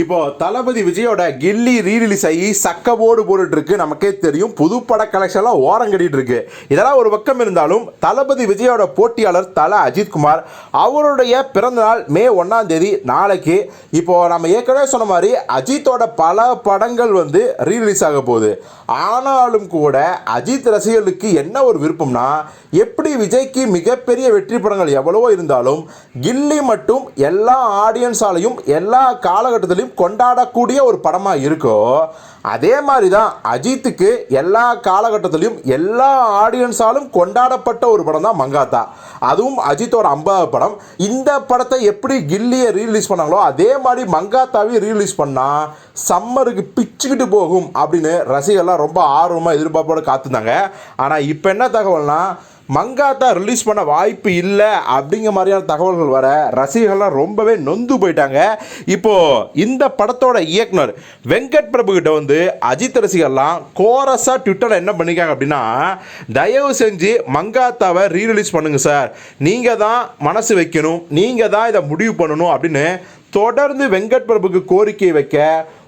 இப்போ தளபதி விஜயோட கில்லி ரீரிலீஸ் ஆகி சக்கபோர்டு போட்டுட்டு இருக்கு நமக்கே தெரியும். புது பட கலெக்ஷன்லாம் ஓரம் கட்டிட்டு இருக்கு. இதெல்லாம் ஒரு பக்கம் இருந்தாலும் தளபதி விஜயோட போட்டியாளர் தல அஜித்குமார் அவருடைய பிறந்தநாள் மே ஒன்றாம் தேதி நாளைக்கு. இப்போ நம்ம ஏற்கனவே சொன்ன மாதிரி அஜித்தோட பல படங்கள் வந்து ரீரிலீஸ் ஆக போகுது. ஆனாலும் கூட அஜித் ரசிகர்களுக்கு என்ன ஒரு விருப்பம்னா எப்படி விஜய்க்கு மிகப்பெரிய வெற்றி படங்கள் எவ்வளவோ இருந்தாலும் கில்லி மட்டும் எல்லா ஆடியன்ஸாலையும் எல்லா காலகட்டத்திலையும் கொண்டாடக்கூடிய ஒரு படமாக இருக்கோ அதே மாதிரி தான் அஜித்துக்கு எல்லா காலகட்டத்திலையும் எல்லா ஆடியன்ஸாலும் கொண்டாடப்பட்ட ஒரு படம் தான் மங்காத்தா. அதுவும் அஜித்தோட ஐம்பதாவது படம். இந்த படத்தை எப்படி கில்லியை ரீலீஸ் பண்ணாங்களோ அதே மாதிரி மங்காத்தாவையும் ரீலீஸ் பண்ணால் சம்மருக்கு பிச்சுக்கிட்டு போகும் அப்படின்னு ரசிகர்லாம் ரொம்ப ஆர்வமாக எதிர்பார்ப்போடு காத்திருந்தாங்க ஆனால் இப்போ என்ன தகவல்னா மங்காத்தா ரிலீஸ் பண்ண வாய்ப்பு இல்லை அப்படிங்கிற மாதிரியான தகவல்கள் வர ரசிகர்கள்லாம் ரொம்பவே நொந்து போயிட்டாங்க. இப்போது இந்த படத்தோட இயக்குனர் வெங்கட் பிரபு கிட்ட வந்து அஜித் ரசிகர்லாம் கோரஸாக ட்விட்டரில் என்ன பண்ணிக்காங்க அப்படின்னா தயவு செஞ்சு மங்காத்தாவை ரீரிலீஸ் பண்ணுங்க சார். நீங்கள் தான் மனசு வைக்கணும். நீங்கள் தான் இதை முடிவு பண்ணணும். அப்படின்னு தொடர்ந்து வெங்கட் பிரபுக்கு கோரிக்கை வைக்க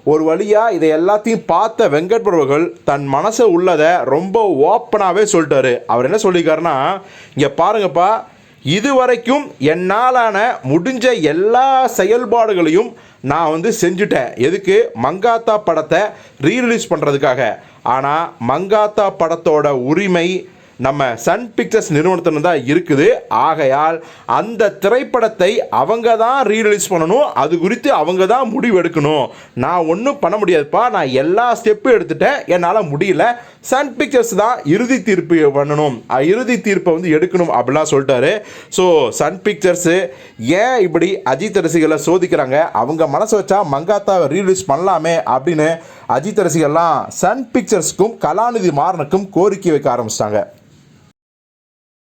ஒரு வழியாக இதை எல்லாத்தையும் பார்த்த வெங்கட் பிரபுகள் தன் மனசை உள்ளதை ரொம்ப ஓப்பனாகவே சொல்லிட்டாரு. அவர் என்ன சொல்லியிருக்காருன்னா இங்கே பாருங்கப்பா இதுவரைக்கும் என்னாலான முடிஞ்ச எல்லா செயல்பாடுகளையும் நான் வந்து செஞ்சுட்டேன். எதுக்கு? மங்காத்தா படத்தை ரீரிலீஸ் பண்ணுறதுக்காக ஆனால் மங்காத்தா படத்தோட உரிமை நம்ம சன் பிக்சர்ஸ் நிறுவனத்தினு தான் இருக்குது. ஆகையால் அந்த திரைப்படத்தை அவங்க தான் ரீரிலீஸ் பண்ணணும். அது குறித்து அவங்க தான் முடிவு எடுக்கணும். நான் ஒன்றும் பண்ண முடியாதுப்பா. நான் எல்லா ஸ்டெப்பும் எடுத்துட்டேன். என்னால் முடியல. சன் பிக்சர்ஸ் தான் இறுதி தீர்ப்பு பண்ணணும். இறுதி தீர்ப்பை வந்து எடுக்கணும் அப்படிலாம் சொல்லிட்டாரு. ஸோ சன் பிக்சர்ஸு ஏன் இப்படி அஜித் ரசிகர்களை சோதிக்கிறாங்க? அவங்க மனசு வச்சா மங்காத்தாவை ரீலீஸ் பண்ணலாமே அப்படின்னு அஜித் ரசிகர்லாம் சன் பிக்சர்ஸ்க்கும் கலாநிதி மாறனுக்கும் கோரிக்கை வைக்க ஆரம்பிச்சிட்டாங்க.